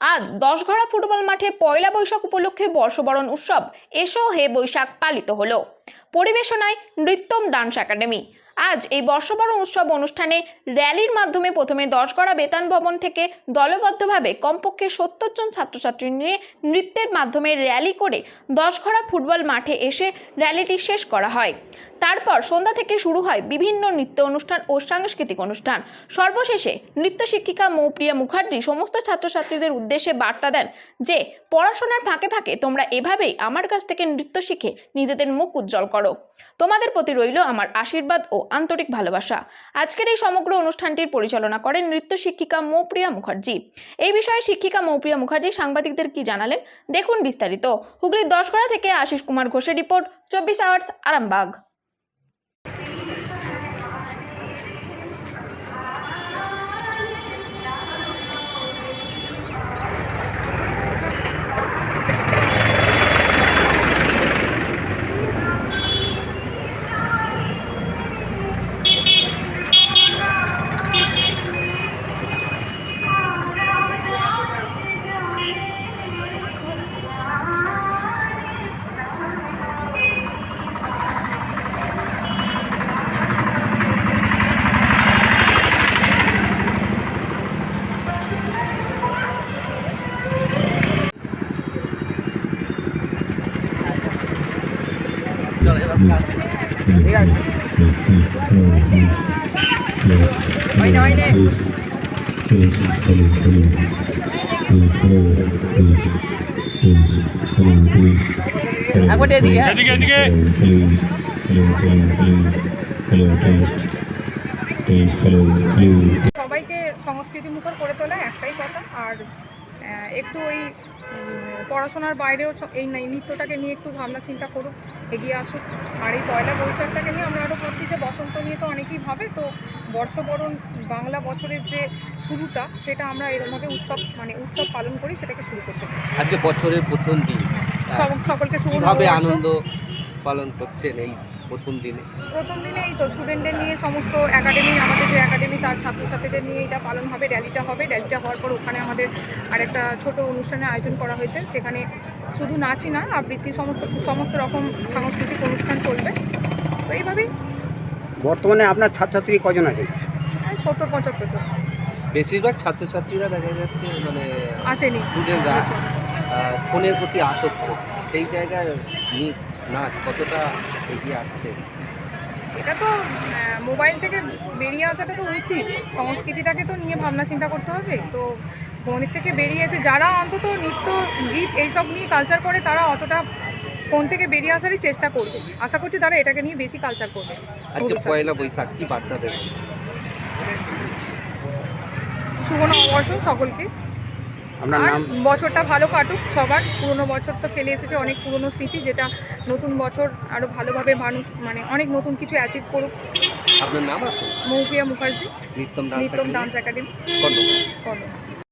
আজ দশঘড়া ফুটবল মাঠে পয়লা বৈশাখ উপলক্ষে বর্ষবরণ উৎসব। এসো হে বৈশাখ, পালিত হলো। পরিবেশনায় নৃত্যম ডান্স একাডেমি। আজ এই বর্ষবরণ উৎসব অনুষ্ঠানে র্যালির মাধ্যমে প্রথমে দশগড়া বেতান ভবন থেকে দলবদ্ধভাবে কমপক্ষে সত্তর জন ছাত্রছাত্রী নিয়ে নৃত্যের মাধ্যমে র্যালি করে দশঘড়া ফুটবল মাঠে এসে র্যালিটি শেষ করা হয়। তারপর সন্ধ্যা থেকে শুরু হয় বিভিন্ন নৃত্য অনুষ্ঠান ও সাংস্কৃতিক অনুষ্ঠান। সর্বশেষে নৃত্য শিক্ষিকা মৌপ্রিয়া মুখার্জি সমস্ত ছাত্রছাত্রীদের উদ্দেশ্যে বার্তা দেন যে, পড়াশোনার ফাঁকে ফাঁকে তোমরা এভাবেই আমার কাছ থেকে নৃত্য শিখে নিজেদের মুখ উজ্জ্বল করো। তোমাদের প্রতি রইল আমার আশীর্বাদ ও আন্তরিক ভালোবাসা। আজকের এই সমগ্র অনুষ্ঠানটির পরিচালনা করেন নৃত্য শিক্ষিকা মৌপ্রিয়া মুখার্জি। এই বিষয়ে শিক্ষিকা মৌপ্রিয়া মুখার্জি সাংবাদিকদের কি জানালেন দেখুন বিস্তারিত। হুগলির দশগড়া থেকে আশিস কুমার ঘোষের রিপোর্ট, চব্বিশ আওয়ার্স আরামবাগ। সবাইকে সংস্কৃতি মুখর করে তোলা একটাই কথা আর একটু ওই পড়াশোনার বাইরেও এই নাই- নৃত্যটাকে নিয়ে একটু ভাবনা চিন্তা করুক এগিয়ে আসুক। আর এই পয়লা বৈশাখটাকে নিয়ে আমরা আরও ভাবছি যে বসন্ত নিয়ে তো অনেকেই ভাবে তো বর্ষবরণ বাংলা বছরের যে শুরুটা সেটা আমরা এরমভাবে উৎসব মানে উৎসব পালন করি সেটাকে শুরু করতে চাই। আজকে বছরের প্রথম দিন। সব- সকলকে শুভ আনন্দ পালন করছেন এই প্রথম দিনে। প্রথম দিনে এই তো স্টুডেন্টদের নিয়ে সমস্ত একাডেমি আমাদের যে একাডেমি তার ছাত্রছাত্রীদের নিয়ে এটা পালন হবে র্যালিটা হবে। র্যালিটা হওয়ার পর ওখানে আমাদের আরেকটা ছোট অনুষ্ঠানের আয়োজন করা হয়েছে। সেখানে শুধু নাচই না আবৃত্তি সমস্ত সমস্ত রকম সাংস্কৃতিক অনুষ্ঠান চলবে। তো এইভাবেই। বর্তমানে আপনার ছাত্রছাত্রী কজন আছে? সত্তর পঁচাত্তর জন। বেশিরভাগ ছাত্রছাত্রীরা দেখা যাচ্ছে মানে আসেনি। স্টুডেন্টরা ফোনের প্রতি আসক্ত। সেই জায়গায় নাচ কতটা এগিয়ে আসছে? এটা তো মোবাইল থেকে বেরিয়ে আসাটা তো উচিত। সংস্কৃতিটাকে তো নিয়ে ভাবনা চিন্তা করতে হবে। তো ফোনের থেকে বেরিয়েছে যারা অন্তত নৃত্য গীত এইসব নিয়ে কালচার করে তারা অতটা ফোন থেকে বেরিয়ে আসারই চেষ্টা করবে। আশা করছি তারা এটাকে নিয়ে বেশি কালচার করবে। আজকে। পয়লা বৈশাখ কি বার্তা দেবেন? শুভ নববর্ষ সকলকে। আপনার নাম? বছরটা ভালো কাটুক সবার। পুরনো বছর তো ফেলে এসেছে অনেক পুরনো স্মৃতি যেটা নতুন বছর আরও ভালোভাবে মানুষ মানে অনেক নতুন কিছু অ্যাচিভ করুক। আপনার নাম Moufia Mukherjee Nityam dance Nityam academy? Dance academy. কর্ণ